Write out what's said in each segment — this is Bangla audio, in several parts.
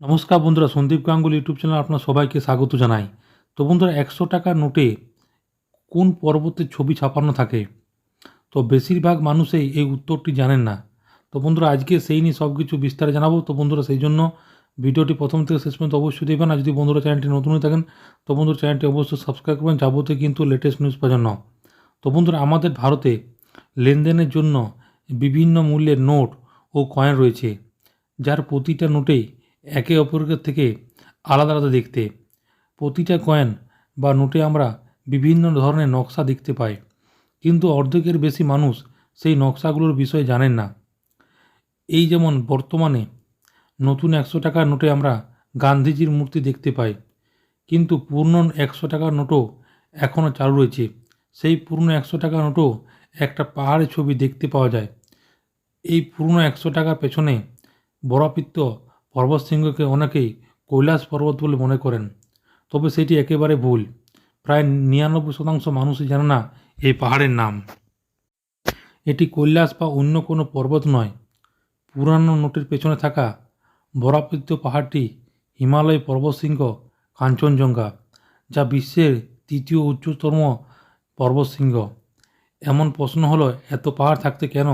নমস্কার বন্ধুরা, সন্দীপ গাঙ্গুলি ইউটিউব চ্যানেল আপনার সবাইকে স্বাগত জানাই। তো বন্ধুরা, একশো টাকার নোটে কোন পর্বতের ছবি ছাপানো থাকে? তো বেশিরভাগ মানুষেই এই উত্তরটি জানেন না। তো বন্ধুরা, আজকে সেই নিয়ে সব কিছু বিস্তারে জানাব। তো বন্ধুরা, সেই জন্য ভিডিওটি প্রথম থেকে শেষ পর্যন্ত অবশ্যই দেখবেন। আর যদি বন্ধুরা চ্যানেলটি নতুন হয়ে থাকেন, তো বন্ধুরা, চ্যানেলটি অবশ্যই সাবস্ক্রাইব করবেন। যাবতীয় কিন্তু লেটেস্ট নিউজ পাওয়ার জন্য। তো বন্ধুরা, আমাদের ভারতে লেনদেনের জন্য বিভিন্ন মূল্যের নোট ও কয়েন রয়েছে। যার প্রতিটা নোটেই একে অপরের থেকে আলাদা আলাদা দেখতে। প্রতিটা কয়েন বা নোটে আমরা বিভিন্ন ধরনের নকশা দেখতে পাই। কিন্তু অর্ধেকের বেশি মানুষ সেই নকশাগুলোর বিষয়ে জানেন না। এই যেমন বর্তমানে নতুন একশো টাকার নোটে আমরা গান্ধীজির মূর্তি দেখতে পাই, কিন্তু পুরনো একশো টাকার নোটও এখনও চালু রয়েছে। সেই পুরনো একশো টাকার নোটও একটা পাহাড়ের ছবি দেখতে পাওয়া যায়। এই পুরনো একশো টাকার পেছনে বরাপিত্ত পর্বত শৃঙ্গকে অনেকেই কৈলাস পর্বত বলে মনে করেন, তবে সেটি একেবারে ভুল। প্রায় নিরানব্বই শতাংশ মানুষই জানে না এই পাহাড়ের নাম। এটি কৈলাস বা অন্য কোনো পর্বত নয়। পুরানো নোটের পেছনে থাকা বরাপিত্ত পাহাড়টি হিমালয় পর্বতশৃঙ্গ কাঞ্চনজঙ্ঘা, যা বিশ্বের তৃতীয় উচ্চতম পর্বতশৃঙ্গ এমন প্রশ্ন হলো, এত পাহাড় থাকতে কেন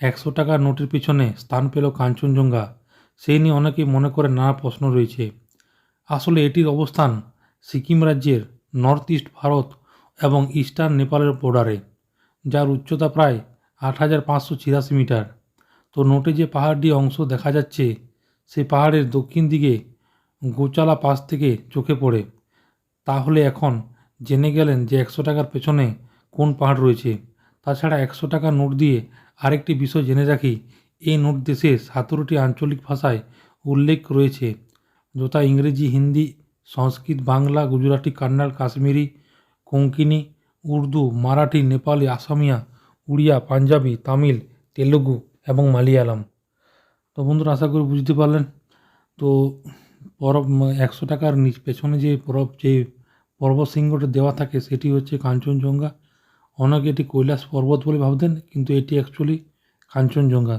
একশো টাকার নোটের পিছনে স্থান পেল কাঞ্চনজঙ্ঘা? সেই নিয়ে অনেকেই মনে করে নানা প্রশ্ন রয়েছে। আসলে এটির অবস্থান সিকিম রাজ্যের নর্থ ইস্ট ভারত এবং ইস্টার্ন নেপালের বর্ডারে, যার উচ্চতা প্রায় আট হাজার পাঁচশো ছিয়াশি মিটার। তো নোটে যে পাহাড়টি অংশ দেখা যাচ্ছে সেই পাহাড়ের দক্ষিণ দিকে গোচালা পাশ থেকে চোখে পড়ে। তাহলে এখন জেনে গেলেন যে একশো টাকার পেছনে কোন পাহাড় রয়েছে। তাছাড়া একশো টাকার নোট দিয়ে আরেকটি বিষয় জেনে রাখি এই নোট দেশে সতেরোটি আঞ্চলিক ভাষায় উল্লেখ রয়েছে। যথা ইংরেজি, হিন্দি, সংস্কৃত, বাংলা, গুজরাটি, কান্নাড়, কাশ্মীরি, কোঙ্কিনি, উর্দু, মারাঠি, নেপালি, আসামিয়া, উড়িয়া, পাঞ্জাবি, তামিল, তেলুগু এবং মালিয়ালাম। তো বন্ধুরা, আশা করি বুঝতে পারলেন। তো পরব একশো টাকার নিচ পেছনে যে পরব, যে পর্বত শৃঙ্গটা দেওয়া থাকে, সেটি হচ্ছে কাঞ্চনজঙ্ঘা। অনেকে এটি কৈলাস পর্বত বলে ভাবতেন, কিন্তু এটি অ্যাকচুয়ালি কাঞ্চনজঙ্ঘা।